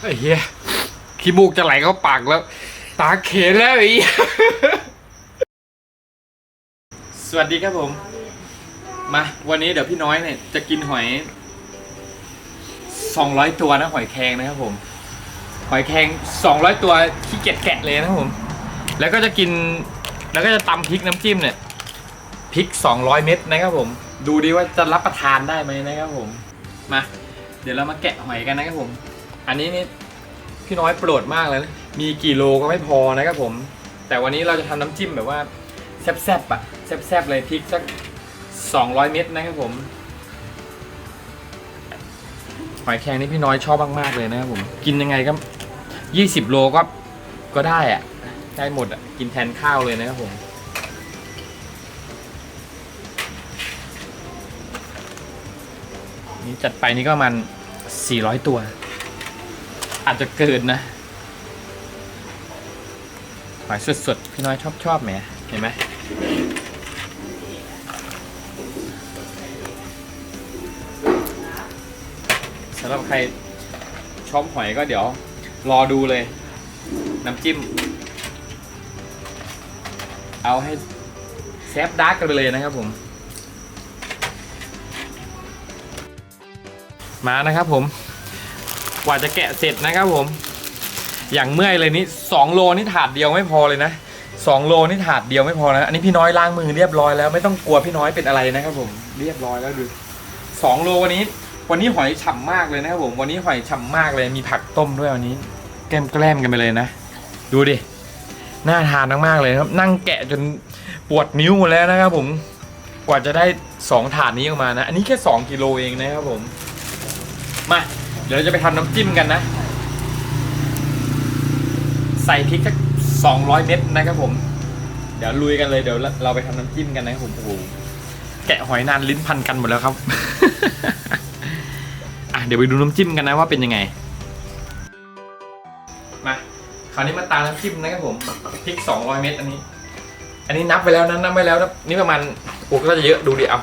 ไอ้เหี้ยขี้มูกจะไหลเข้าปากแล้ว ตาเขนแล้วไอ้เหี้ยสวัสดีครับผม มา วันนี้เดี๋ยวพี่น้อยเนี่ย จะกินหอย200ตัวนะหอยแครงนะครับผม หอยแครง200ตัวขี้เกียจแกะเลยนะครับผม แล้วก็จะกิน แล้วก็จะตำพริกน้ำจิ้มเนี่ยพริก200เม็ดนะครับผม ดูดิว่าจะรับประทานได้ไหมนะครับผม มา เดี๋ยวเรามาแกะหอยกันนะครับผม อันนี้นี่พี่น้อยโปรดมากเลยนะมีกี่โลก็ไม่พอนะครับผม แต่วันนี้เราจะทำน้ำจิ้มแบบว่าแซ่บๆอะแซ่บๆเลยพริกสัก 200 เม็ดนะครับผมหอยแครงนี่พี่น้อยชอบมากๆเลยนะครับผม กินยังไงก็ 20 โลก็ก็ได้อะได้หมดอะกินแทนข้าวเลยนะครับผมนี่จัดไปนี่ก็ประมัน400 ตัว อาจจะเกินนะหอยสดๆ พี่น้อยชอบชอบไหมเห็นไหมสำหรับใครชอบหอยก็เดี๋ยว รอดูเลย น้ำจิ้ม เอาให้แซฟดาร์กกันไปเลยนะครับผม มานะครับผม กว่าจะแกะเสร็จนะครับผม อย่างเมื่อยเลยนี่สองโลนี่ถาดเดียวไม่พอเลยนะสองโลนี่ถาดเดียวไม่พอนะ อันนี้พี่น้อยล้างมือเรียบร้อยแล้วไม่ต้องกลัวพี่น้อยเป็นอะไรนะครับผม เรียบร้อยแล้วดูสองโลวันนี้ วันนี้หอยฉ่ำมากเลยนะครับผม วันนี้หอยฉ่ำมากเลย มีผักต้มด้วยวันนี้ แกล้มแกล้มกันไปเลยนะ ดูดิ น่าทานมากๆเลยครับ นั่งแกะจนปวดนิ้วหมดแล้วนะครับผม กว่าจะได้สองถาดนี้ออกมานะ อันนี้แค่สองกิโลเองนะครับผม มา เดี๋ยวเราจะไปทำน้ำจิ้มกันนะ ใส่พริกสักสองร้อยเม็ดนะครับผม เดี๋ยวลุยกันเลยเดี๋ยวเราไปทำน้ำจิ้มกันนะครับผมโอ้โหแกะหอยนานลิ้นพันกันหมดแล้วครับ อะเดี๋ยวไปดูน้ำจิ้มกันนะว่าเป็นยังไง มาคราวนี้มาตามน้ำจิ้มนะครับผมพริกสองร้อยเม็ดอันนี้ อันนี้นับไปแล้วนะนับไปแล้วนะนี่ประมาณโอ้ก็จะเยอะดูดิเอา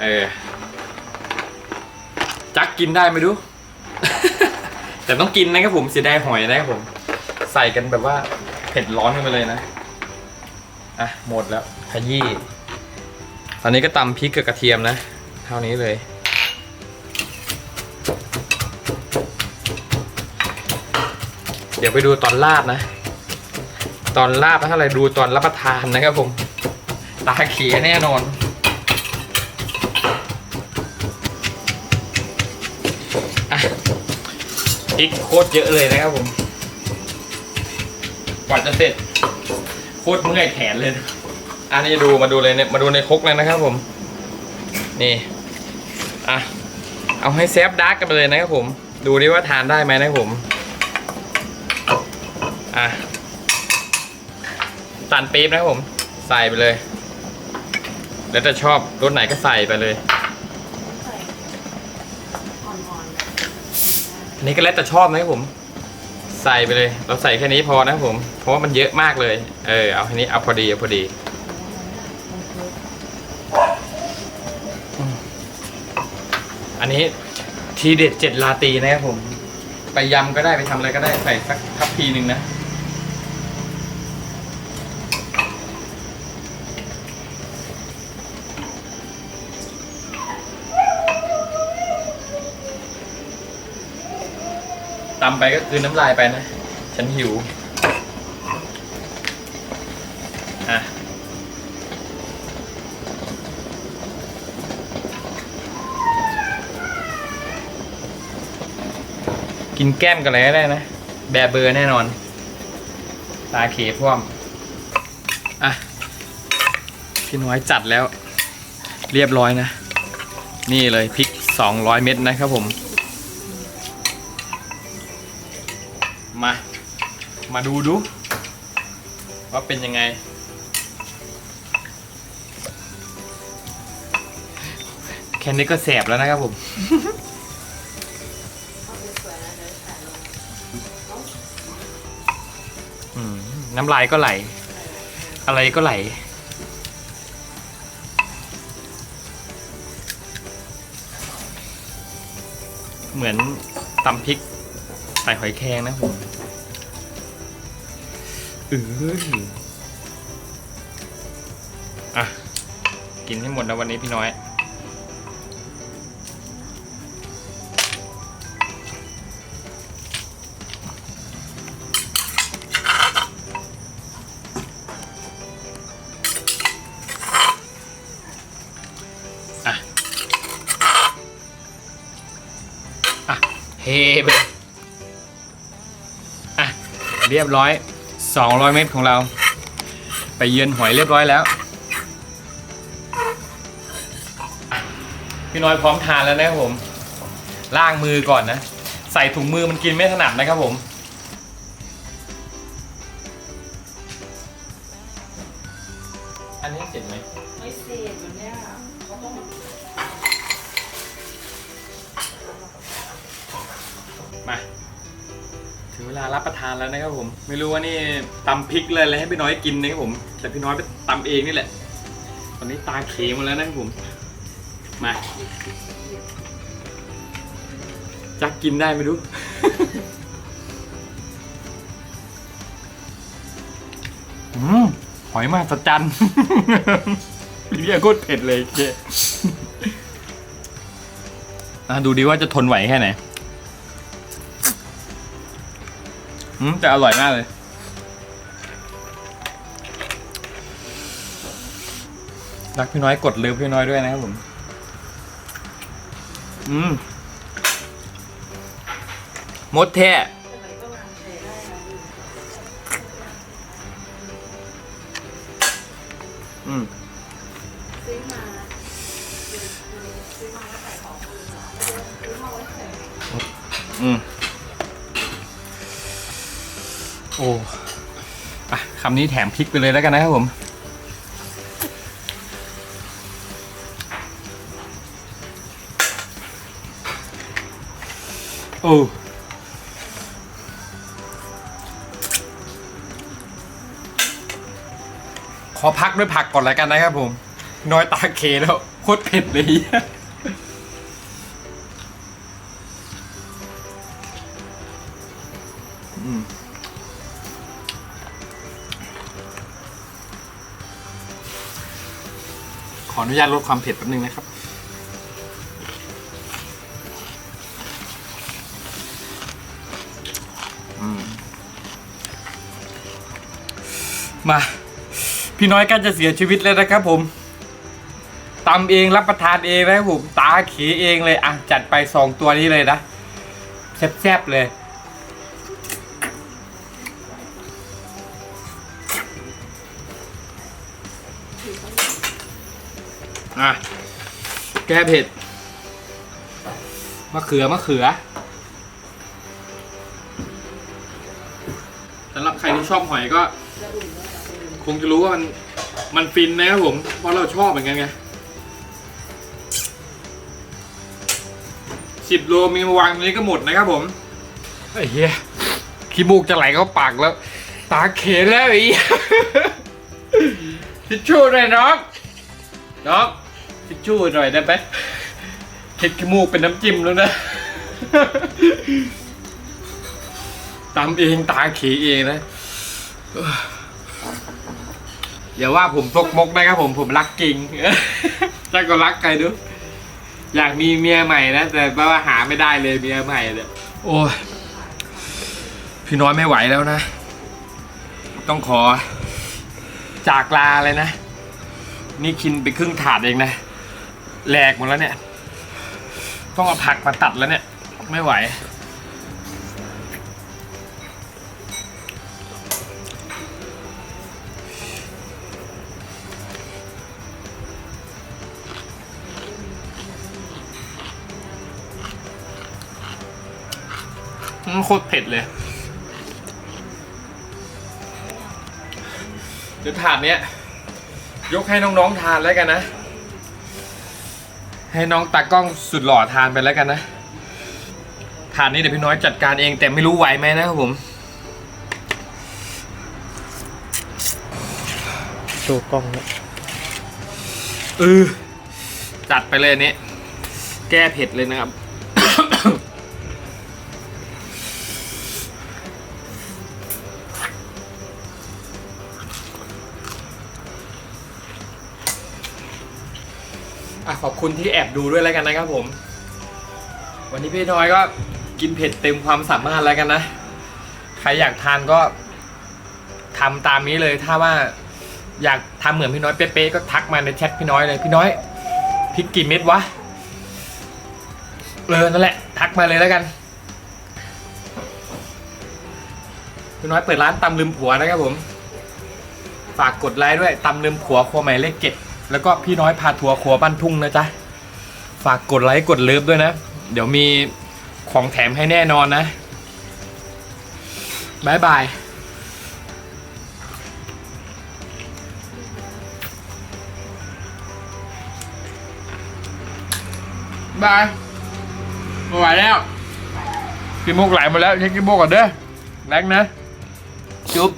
เออ จักกินได้ไหมดู แต่ต้องกินนะครับผมเสียดายหอยนะครับผม ใส่กันแบบว่าเผ็ดร้อนกันไปเลยนะ อะ หมดแล้วขยี้ ตอนนี้ก็ตำพริกกับกระเทียมนะ เท่านี้เลย เดี๋ยวไปดูตอนลาดนะ ตอนลาบถ้าอะไรดูตอนรับประทานนะครับผม ตาเขียแน่นอน อะ พริกโคตรเยอะเลยนะครับผมกว่าจะเสร็จโคตรเมื่อยแขนเลย อันนี้ดูมาดูเลยเนี่ยมาดูในครกเลยนะครับผม นี่อะเอาให้แซฟดาร์กกันไปเลยนะครับผม ดูดิว่าทานได้ไหมนะครับผมอะตันปี๊บนะครับผม ใส่ไปเลย แล้วจะชอบรสไหนก็ใส่ไปเลย อันนี้ก็แล้วแต่ชอบนะครับผม ใส่ไปเลย เราใส่แค่นี้พอนะครับผม เพราะว่ามันเยอะมากเลย เออ เอาแค่นี้ เอาพอดี เอาพอดี อันนี้ทีเด็ดเจ็ดลาตีนะครับผม ไปยำก็ได้ไปทำอะไรก็ได้ใส่สักทัพพีหนึ่งนะำไปก็คือน้ำลายไปนะ ฉันหิว อะ กินแก้มกันเลยก็ได้นะ แบเบอร์แน่นอน ตาเขพร้อมอะ พี่น้อยจัดแล้ว เรียบร้อยนะ นี่เลยพริก 200 เม็ดนะครับผม มา มาดูดู ว่าเป็นยังไง แค่นี้ก็แสบแล้วนะครับผม น้ำลายก็ไหล อะไรก็ไหลเหมือนตำพริก ส่หอยแครงนะผมเอออะ กินให้หมดนะวันนี้พี่น้อย อะ อะ เฮไปเลย เรียบร้อย 200 เมตรของเรา ไปเยือนหอยเรียบร้อยแล้ว พี่น้อยพร้อมทานแล้วนะครับผมล้างมือก่อนนะ ใส่ถุงมือมันกินไม่ถนัดนะครับผมอันนี้เสร็จไหมไม่เสร็จวันเนี้ยเขาต้องมา ถึงเวลารับประทานแล้วนะครับผม ไม่รู้ว่านี่ตำพริกเลยอะไรให้พี่น้อยกินนะครับผม แต่พี่น้อยไปตำเองนี่แหละ ตอนนี้ตาเขหมดแล้วนะครับผม มาจักกินได้ไหมรู้อืมหอยมาสจันเรียกโคตรเผ็ดเลยเจ๊ดูดีว่าจะทนไหวแค่ไหน อืมแต่อร่อยมากเลย รักพี่น้อยกดเลิฟพี่น้อยด้วยนะครับผม อืมมดแท้สมัยก็มาใช้ได้นะอืมซื้อม โอ้อะคำนี้แถมพริกไปเลยแล้วกันนะครับผม โอ้ขอพักด้วยผักก่อนแล้วกันนะครับผม น้อยตาเคแล้ว โคตรเผ็ดเลย ขออนุญาตลดความเผ็ดแป๊บนึงนะครับมมาพี่น้อยก็จะเสียชีวิตแล้วนะครับผมตำเองรับประทานเองนะครับผม ตาเขเองเลย อะ จัดไปสองตัวนี้เลยนะแซ่บๆเลย อะ แก้เผ็ด มะเขือ มะเขือสำหรับใครที่ชอบหอยก็แล้วอุ่นแล้วแบบเดิมคงจะรู้ว่ามัน มันฟินนะครับผม เพราะเราชอบเหมือนกันไงสิบโลมีมาวางตรงนี้ก็หมดนะครับผมไอ้เหี้ยขี้มูกจะไหลเข้าปากแล้ว ตาเขนแล้วไอ้เหี้ยทิชชู่หน่อยน้องน้อง ทิชชู่หน่อยได้ไหมเห็ดขี้มูกเป็นน้ำจิ้มแล้วนะตำเองตาเขเองนะอย่าว่าผมซกมกนะครับผมผมรักจริงถ้าก็รักใครดู อยากมีเมียใหม่นะ แต่ว่าหาไม่ได้เลยเมียใหม่เนี่ยโอ้ยพี่น้อยไม่ไหวแล้วนะ ต้องขอจากลาเลยนะ นี่กินไปครึ่งถาดเองนะ แหลกหมดแล้วเนี่ย ต้องเอาผักมาตัดแล้วเนี่ย ไม่ไหวอืมโคตรเผ็ดเลย เดี๋ยวถาดเนี้ย ยกให้น้องๆทานแล้วกันนะ ให้น้องตากล้องสุดหล่อทานไปแล้วกันนะถาดนี้เดี๋ยวพี่น้อยจัดการเอง แต่ไม่รู้ไหวไหมนะครับผมโชว์กล้องนะเออจัดไปเลยอันนี้ แก้เผ็ดเลยนะครับ อะขอบคุณที่แอบดูด้วยแล้วกันนะครับผม วันนี้พี่น้อยก็กินเผ็ดเต็มความสามารถแล้วกันนะ ใครอยากทานก็ทำตามนี้เลยถ้าว่าอยากทำเหมือนพี่น้อยเป๊ะๆก็ทักมาในแชทพี่น้อยเลยพี่น้อยพริกกี่เม็ดวะเออนั่นแหละ ทักมาเลยแล้วกันพี่น้อยเปิดร้านตำลืมผัวนะครับผม ฝากกดไลค์ด้วยตำลืมผัวครัวหม่เลขเจ็ด แล้วก็พี่น้อยพาทัวร์ครัวบ้านทุ่งนะจ๊ะ ฝากกดไลค์กดเลิฟด้วยนะ เดี๋ยวมีของแถมให้แน่นอนนะบายบายบายไม่ไหวแล้วกินมุกไหลหมดแล้วใช้กินมุกก่อนเด้อแรงนะ จุ๊บ